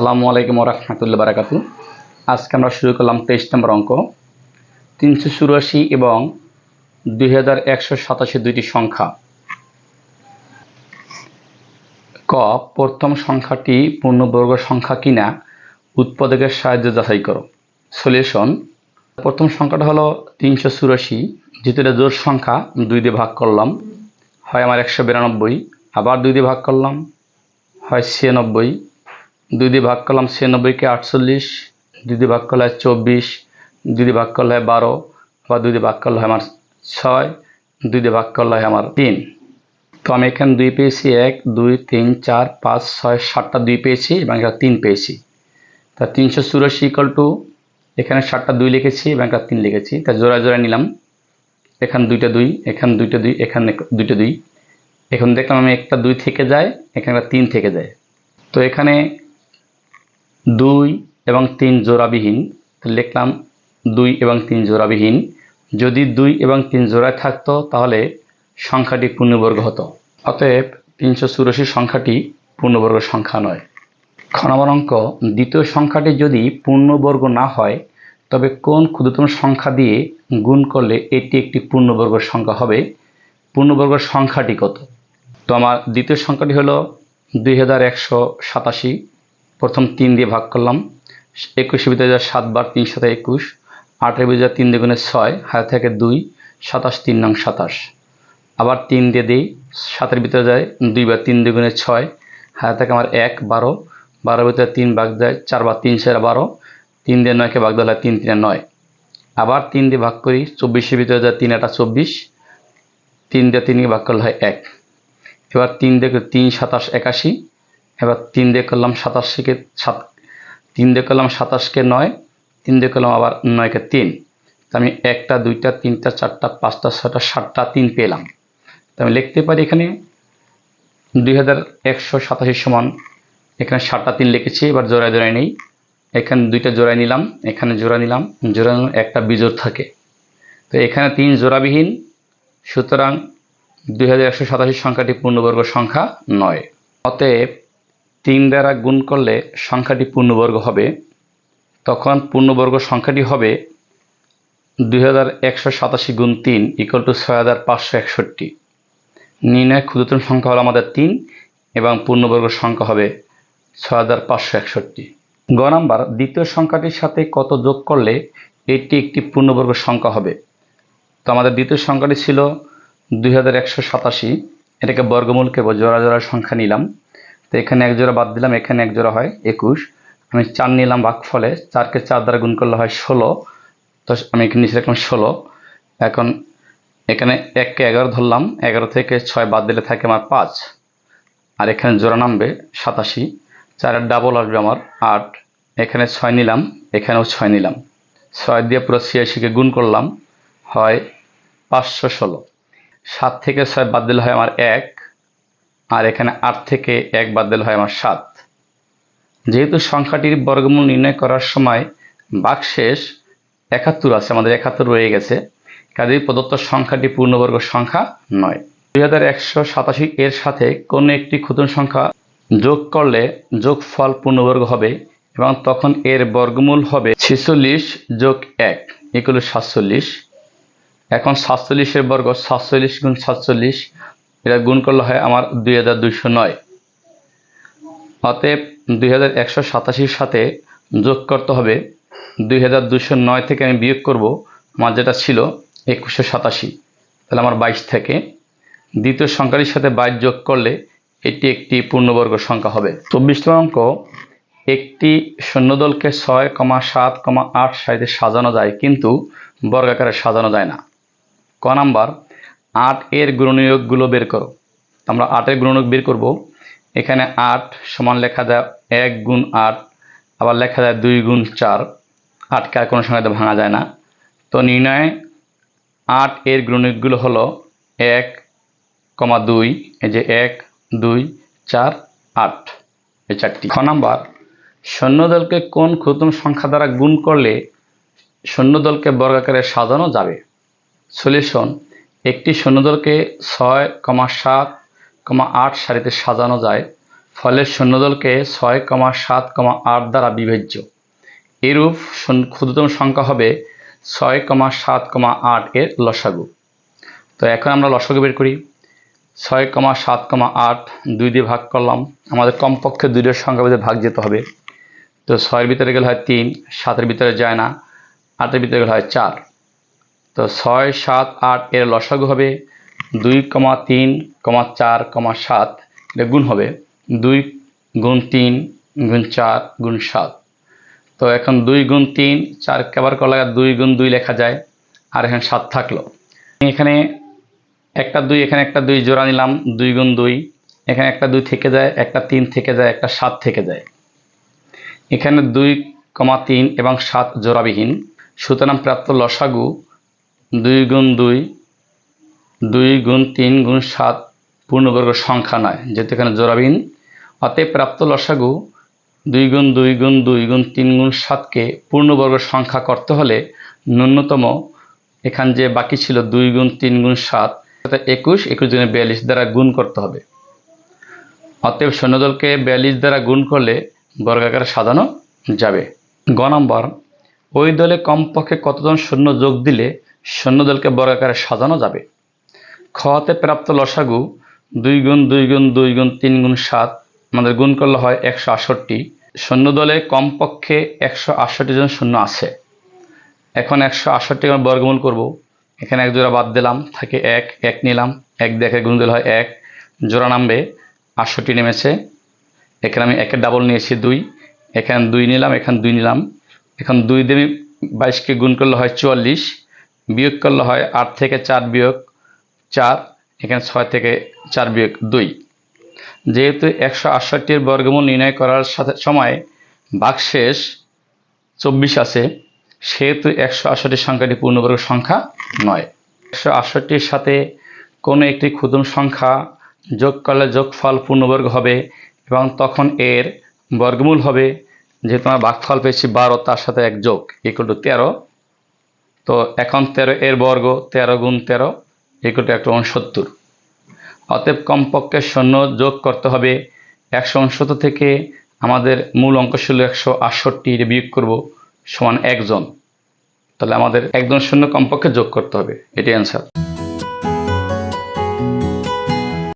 আসসালামু আলাইকুম রহমতুল্লাহ বারাকাতু আজকে আমরা শুরু করলাম তেইশ নম্বর অঙ্ক। তিনশো চুরাশি এবং দুই হাজার একশো দুইটি সংখ্যা। ক, প্রথম সংখ্যাটি পূর্ণবর্গ সংখ্যা কিনা? উৎপাদকের সাহায্যে যাচাই করো। সলিউশন প্রথম সংখ্যাটা হলো তিনশো চুরাশি যেহেতু জোর সংখ্যা, দুই দিয়ে ভাগ করলাম, হয় আমার একশো বিরানব্বই, আবার দুই দিয়ে ভাগ করলাম, হয় ছিয়ানব্বই দুই দিয়ে ভাগ করলাম ছিয়ানব্বইকে আটচল্লিশ, দুই দিয়ে ভাগ করলে হয় চব্বিশ, দুই দিয়ে ভাগ করলে হয় বারো বা দুই দিয়ে ভাগ করলে হয় আমার ছয়, দুই দিয়ে ভাগ করলে হয় আমার তিন। তো আমি এখানে দুই পেয়েছি এক, দুই, তিন, চার, পাঁচ, ছয়, সাতটা দুই পেয়েছি এবং একটা তিন পেয়েছি। তা তিনশো চুরাশি ইকাল টু এখানে সাতটা দুই লিখেছি এবং একটা তিন লিখেছি। তা জোড়া জোড়া নিলাম। এখানে দুইটা দুই, এখানে দুইটা দুই, এখানে দুইটা দুই। এখন দেখলাম আমি একটা দুই থেকে যায়, এখানে একটা তিন থেকে যায়। তো এখানে দুই এবং তিন জোড়াবিহীন লিখলাম দুই এবং তিন জোড়াবিহীন। যদি দুই এবং তিন জোড়ায় থাকতো, তাহলে সংখ্যাটি পূর্ণবর্গ হতো। অতএব তিনশো চুরাশি সংখ্যাটি পূর্ণবর্গ সংখ্যা নয়। খ অঙ্ক, দ্বিতীয় সংখ্যাটি যদি পূর্ণবর্গ না হয়, তবে কোন ক্ষুদ্রতম সংখ্যা দিয়ে গুণ করলে এটি একটি পূর্ণবর্গ সংখ্যা হবে? পূর্ণবর্গ সংখ্যাটি কত? তো আমার দ্বিতীয় সংখ্যাটি হলো দুই হাজার একশো সাতাশি। প্রথম তিন দিয়ে ভাগ করলাম। একুশের ভিতরে যায় সাতবার তিন সাথে একুশ ভিতরে যায় তিন দুগুণে ছয় হাতে থেকে দুই, সাতাশ তিন নং সাতাশ। আবার তিন দিয়ে দিই, সাতের ভিতরে যায় দুইবার তিন দুগুণে ছয় হাতে থেকে আমার এক, বারো। বারোর ভিতরে তিন ভাগ দেয় চারবার তিন চার বারো, তিন দিয়ে নয়কে ভাগ দেওয়া তিন তিনে নয়। আবার তিন দিয়ে ভাগ করি চব্বিশের ভিতরে যায় তিন একটা চব্বিশ, তিন দিয়ে তিনকে ভাগ করলে হয় এক। এবার তিন দিয়ে তিন, সাতাশ, একাশি এবার তিন দিয়ে করলাম সাতাশিকে সাত, তিন দিয়ে করলাম সাতাশকে নয়, তিন দিয়ে করলাম আবার নয়কে তিন। তো আমি একটা, দুইটা, তিনটা, চারটা, পাঁচটা, ছয়টা, সাতটা, তিন পেলাম। তো আমি লিখতে পারি এখানে দুই হাজার একশো সাতাশি সমান, এখানে সাতটা, তিন লিখেছি, এবার জোড়ায় জোড়ায় নেই। এখানে দুইটা জোড়ায় নিলাম, এখানে জোড়া নিলাম, জোড়া একটা বিজোড় থাকে। তো এখানে তিন জোড়াবিহীন, সুতরাং দুই হাজার একশো সাতাশি সংখ্যাটি পূর্ণবর্গ সংখ্যা নয়। অতএব তিন দ্বারা গুণ করলে সংখ্যাটি পূর্ণবর্গ হবে। তখন পূর্ণবর্গ সংখ্যাটি হবে দুই হাজার একশো সাতাশি গুণ তিন ইকুয়াল টু ছয় হাজার পাঁচশো একষট্টি। নির্ণয় ক্ষুদ্রতম সংখ্যা হলো আমাদের তিন এবং পূর্ণবর্গ সংখ্যা হবে ছয় হাজার পাঁচশো একষট্টি। গ নাম্বার, দ্বিতীয় সংখ্যাটির সাথে কত যোগ করলে এটি একটি পূর্ণবর্গ সংখ্যা হবে? তো আমাদের দ্বিতীয় সংখ্যাটি ছিল দুই হাজার একশো সাতাশি। এটাকে বর্গমূলকে জোড়া জোড়া সংখ্যা নিলাম। তো এখানে এক জোড়া বাদ দিলাম, এখানে এক জোড়া হয় একুশ। আমি চার নিলাম ফলে চারকে চার দ্বারা গুণ করলে হয় ষোলো। তো আমি এখানে নিচে রাখলাম ষোলো। এখন এখানে এককে এগারো ধরলাম, এগারো থেকে ছয় বাদ দিলে থাকে আমার পাঁচ। আর এখানে জোড়া নামবে সাতাশি। চারের ডাবল আসবে আমার আট। এখানে ছয় নিলাম, এখানেও ছয় নিলাম। ছয় দিয়ে পুরো ছিয়াশিকে গুণ করলাম, হয় পাঁচশো ষোলো। সাত থেকে ছয় বাদ দিলে হয় আমার এক। আর এখানে আট থেকে এক বাদ দিলে হয় আমার সাত। যেহেতু সংখ্যাটির বর্গমূল নির্ণয় করার সময় বাকশেষ একাত্তর আছে, আমাদের একাত্তর রয়ে গেছে। কাজেই প্রদত্ত সংখ্যাটি পূর্ণবর্গ সংখ্যা নয়। দুই হাজার একশো সাতাশি এর সাথে কোনো একটি ক্ষুদ্র সংখ্যা যোগ করলে যোগফল পূর্ণবর্গ হবে এবং তখন এর বর্গমূল হবে ছেচল্লিশ যোগ এক এগুলো সাতচল্লিশ। এখন সাতচল্লিশের বর্গ সাতচল্লিশ গুণ সাতচল্লিশ এটা গুণ করলে হয় আমার দুই হাজার দুইশো নয়। অতএব দুই হাজার একশো সাতাশির সাথে যোগ করতে হবে। দুই হাজার নয় থেকে আমি বিয়োগ করব, আমার যেটা ছিল একুশশো সাতাশি। তাহলে আমার বাইশ থেকে। দ্বিতীয় সংখ্যাটির সাথে বাইশ যোগ করলে এটি একটি পূর্ণবর্গ সংখ্যা হবে। চব্বিশ অঙ্ক, একটি সৈন্যদলকে ছয় কমা সাত কমা আট সাইজে সাজানো যায়, কিন্তু বর্গাকারে সাজানো যায় না। ক নাম্বার আট এর গুণনীয়কগুলো বের করো। আমরা আটের গুণনীয়ক বের করব। এখানে আট সমান লেখা যায় এক গুণ আট, আবার লেখা যায় দুই গুণ চার। আটকে আর কোনো সংখ্যাতে ভাঙা যায় না। তো নির্ণয়ে আট এর গুণনীয়কগুলো হলো এক, কমা দুই, এই যে এক, দুই, চার, আট, এই চারটি। খ নাম্বার, সৈন্যদলকে কোন ক্ষুদ্রতম সংখ্যা দ্বারা গুণ করলে সৈন্যদলকে বর্গাকারে সাজানো যাবে? সলিউশন একটি সৈন্যদলকে ছয় কমা সাত কমা আট সারিতে সাজানো যায়, ফলে শূন্যদলকে ছয় কমা সাত কমা আট দ্বারা বিভাজ্য। এরূপ ক্ষুদ্রতম সংখ্যা হবে ছয় কমা সাত কমা আট এর লসাগু। তো এখন আমরা লসাগু বের করি। ছয় কমা সাত কমা আট দুই দিয়ে ভাগ করলাম। আমাদের কমপক্ষে দুইটার সংখ্যা ভেদে ভাগ যেতে হবে। তো ছয়ের ভিতরে গেলে হয় তিন, সাতের ভিতরে যায় না, আটের ভিতরে গেলে হয় চার। তো ছয়, সাত, আট এর লসাগু হবে দুই কমা তিন, কমা চার, কমা সাত। এটা গুণ হবে দুই গুণ তিন গুণ চার গুণ সাত। তো এখন দুই গুণ তিন, চার কেবার করা লাগে দুই গুণ দুই লেখা যায়, আর এখানে সাত থাকল। এখানে একটা দুই, এখানে একটা দুই জোড়া নিলাম, দুই গুণ দুই। এখানে একটা দুই থেকে যায়, একটা তিন থেকে যায়, একটা সাত থেকে যায়। এখানে দুই কমা তিন এবং সাত জোড়াবিহীন। সুতরাং প্রাপ্ত লসাগু দুই গুণ দুই দুই গুণ তিন গুণ সাত পূর্ণবর্গ সংখ্যা নয়, যেহেতু এখানে জোড়াবিহীন। অতএব প্রাপ্ত লসাগু দুই গুণ দুই গুণ দুই গুণ তিন গুণ সাতকে পূর্ণবর্গ সংখ্যা করতে হলে ন্যূনতম এখান যে বাকি ছিল দুই গুণ তিন গুণ সাত একুশ একুশ জনে বিয়াল্লিশ দ্বারা গুণ করতে হবে। অতএব সৈন্যদলকে বিয়াল্লিশ দ্বারা গুণ করলে বর্গাকারে সাজানো যাবে। গ নম্বর, ওই দলে কমপক্ষে কতজন সৈন্য যোগ দিলে সৈন্যদলকে বর্গাকারে সাজানো যাবে। খতে প্রাপ্ত লসাগু দুই গুণ দুই গুণ দুই গুণ তিন গুণ সাত, আমাদের গুণ করলে হয় একশো আটষট্টি। সৈন্যদলে কমপক্ষে একশো আটষট্টি জন সৈন্য আছে। এখন একশো আটষট্টি আমরা বর্গমূল করব। এখানে এক জোড়া বাদ দিলাম, থাকে এক এক নিলাম, এক দেখে গুণ দিলে হয় এক। জোড়া নামবে, আটষট্টি নেমেছে। এখানে আমি একের ডাবল নিয়েছি দুই। এখানে দুই নিলাম, এখানে দুই নিলাম। এখন দুই দিয়ে বাইশকে গুণ করলে হয় চুয়াল্লিশ। বিয়োগ করলে হয় আট থেকে চার বিয়োগ চার, এখানে ছয় থেকে চার বিয়োগ দুই। যেহেতু একশো আটষট্টির বর্গমূল নির্ণয় করার সাথে সময় ভাগশেষ চব্বিশ আছে, সেহেতু একশো আটষট্টি সংখ্যাটি পূর্ণবর্গ সংখ্যা নয়। একশো আটষট্টির সাথে কোনো একটি ক্ষুদ্র সংখ্যা যোগ করলে যোগফল পূর্ণবর্গ হবে এবং তখন এর বর্গমূল হবে, যেহেতু আমরা ভাগফল পেয়েছি বারো, তার সাথে এক যোগ ইকুয়াল টু তেরো। তো এখন তেরো, এর বর্গ তেরো গুণ তেরো, একুটি একশো উনসত্তর অতএব কমপক্ষে শূন্য যোগ করতে হবে। একশো উনসত্তর থেকে আমাদের মূল অঙ্ক ছিল একশো আটষট্টি বিয়োগ করব সমান একজন। তাহলে আমাদের একজন শূন্য কমপক্ষে যোগ করতে হবে। এটি অ্যান্সার